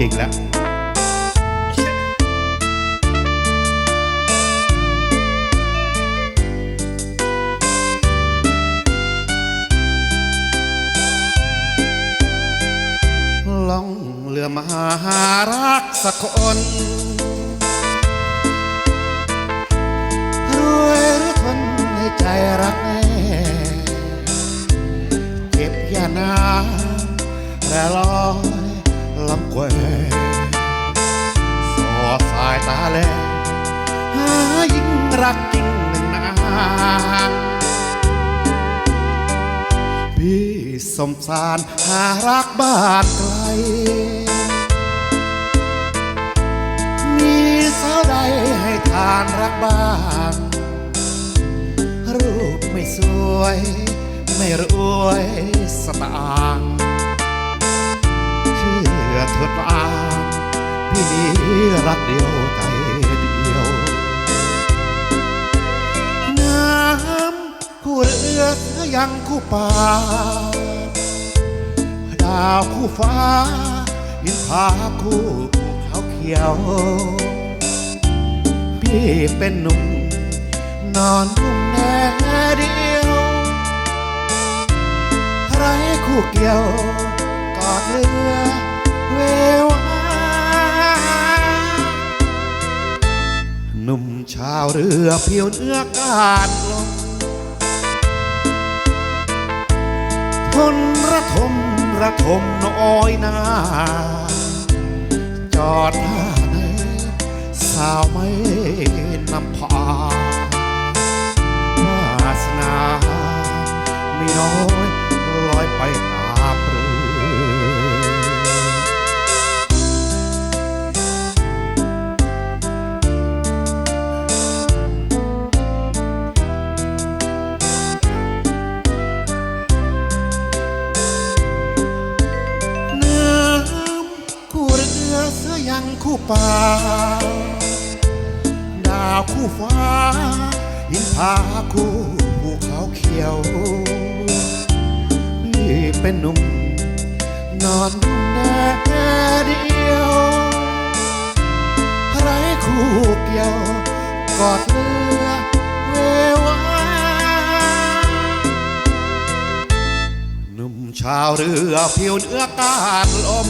จริงแล้วล่องเรือมาหารักสักคนรวยหรือทนให้ใจรักแน่เก็บยานาแร่ลอยลำแคว สายตาแลหายิ่งรักจริงหนึ่งนางพี่สมสารหารักบ้านไกล มีสาวใดให้ทานรักบ้างรูปไม่สวย ไม่รวยสตาง เชื่อเถิดนา งพี่นี้รักเดียวใจเดียว น้ำคู่เรือยังคู่ป่าดาวคู่ฟ้ายินผาคู่เขาเขียว พี่เป็นหนุ่มนอนนุ่มแน่เดียวไรคู่เกี่ยวกอดเรือเวว เรือเพียวเนื้อกาดลงทนระทมระทมน้อยนา จอดท่าไหนสาวไม่นำพาวาสนาไม่น้อย งคู่ป่า ดาวคู่ฟ้าหินผาคู่ภูเขาเขียวพี่เป็นหนุ่ม นอนนุ่มแน่เดียวไรคู่เกี่ยว กอดเรือเววาหนุ่มชาวเรือเพียวเนื้อกาดลม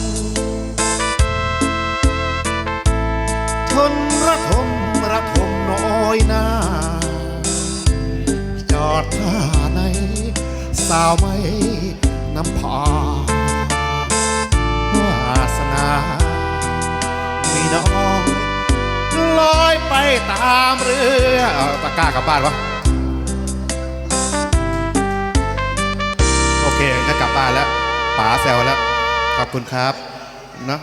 อดท่าใน สาวไม่น้ำพาวาสนา มีน้อยลอยไปตามเรือตะก้ากลับบ้านวะ โอเคงั้นกลับบ้านแล้วป๋าแซวแล้ว ขอบคุณครับ เนอะ